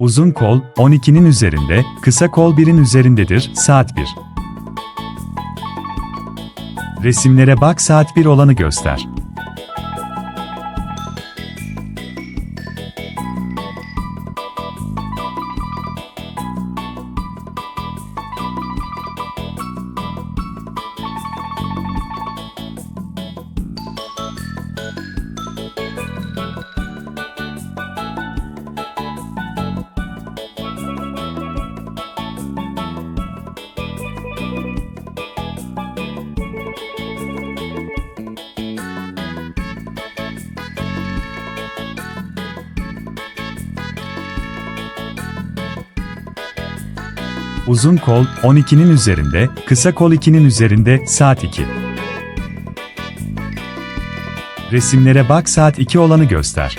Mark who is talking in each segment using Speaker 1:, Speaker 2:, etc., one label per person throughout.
Speaker 1: Uzun kol 12'nin üzerinde, kısa kol 1'in üzerindedir. Saat 1. Resimlere bak saat 1 olanı göster. Uzun kol 12'nin üzerinde, kısa kol 2'nin üzerinde. Saat 2. Resimlere bak saat 2 olanı göster.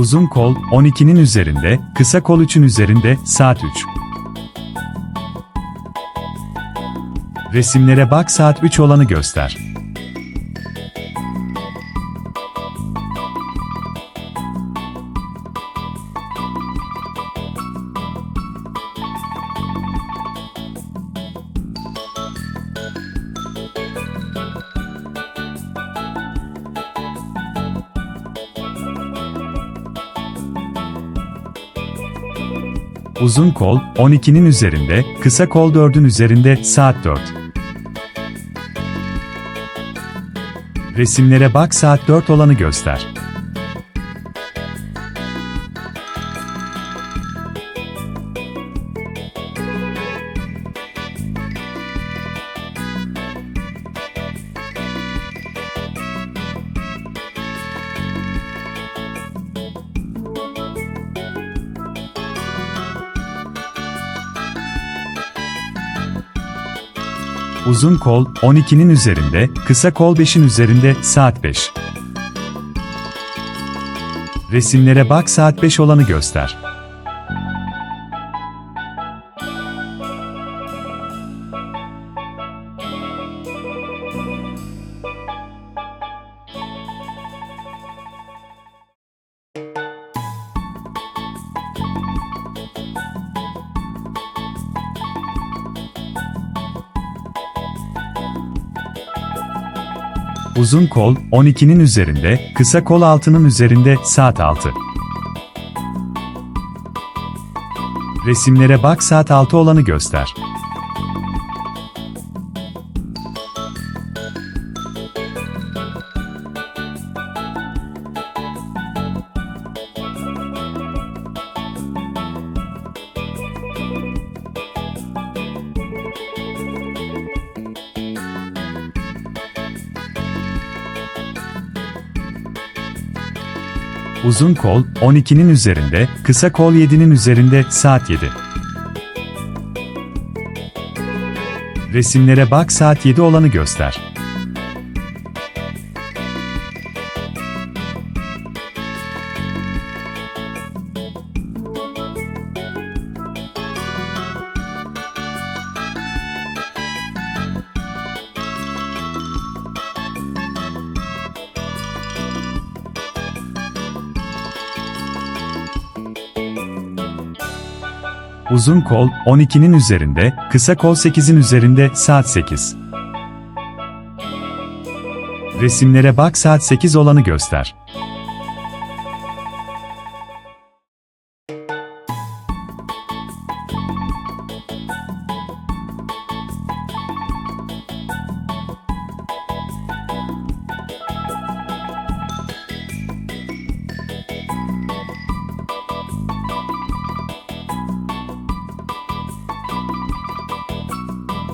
Speaker 1: Uzun kol 12'nin üzerinde, kısa kol 3'ün üzerinde. Saat 3. Resimlere bak saat 3 olanı göster. Uzun kol 12'nin üzerinde, kısa kol 4'ün üzerinde. Saat 4. Resimlere bak saat 4 olanı göster. Uzun kol 12'nin üzerinde, kısa kol 5'in üzerinde. Saat 5. Resimlere bak saat 5 olanı göster. Uzun kol 12'nin üzerinde, kısa kol 6'nın üzerinde. Saat 6. Resimlere bak saat 6 olanı göster. Uzun kol 12'nin üzerinde, kısa kol 7'nin üzerinde. Saat 7. Resimlere bak saat 7 olanı göster. Uzun kol 12'nin üzerinde, kısa kol 8'in üzerinde. Saat 8. Resimlere bak saat 8 olanı göster.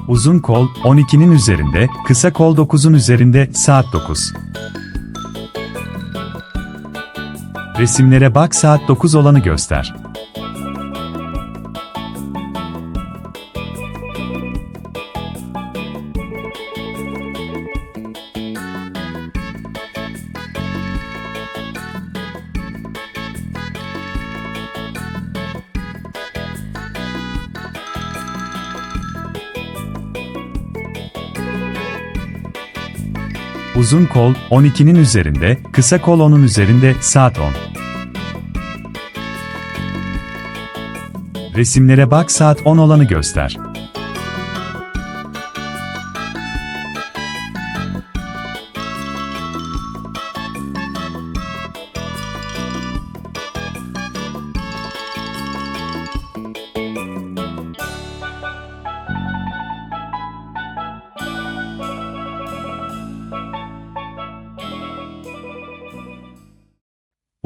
Speaker 1: Uzun kol 12'nin üzerinde, kısa kol 9'un üzerinde, saat 9. Resimlere bak saat 9 olanı göster. Uzun kol 12'nin üzerinde, kısa kol 10'un üzerinde, saat 10. Resimlere bak saat 10 olanı göster.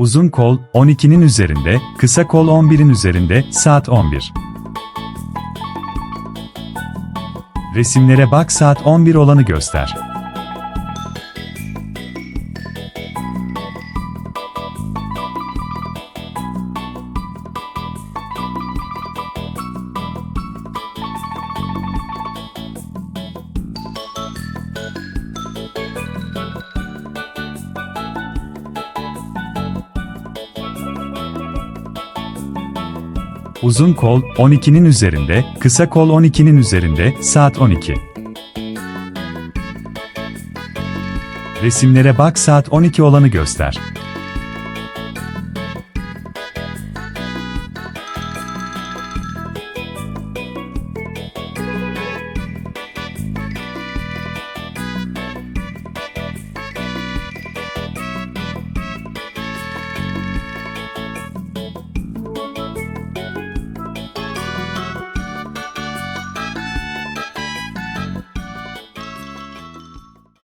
Speaker 1: Uzun kol 12'nin üzerinde, kısa kol 11'in üzerinde, saat 11. Resimlere bak saat 11 olanı göster. Uzun kol 12'nin üzerinde, kısa kol 12'nin üzerinde, saat 12. Resimlere bak saat 12 olanı göster.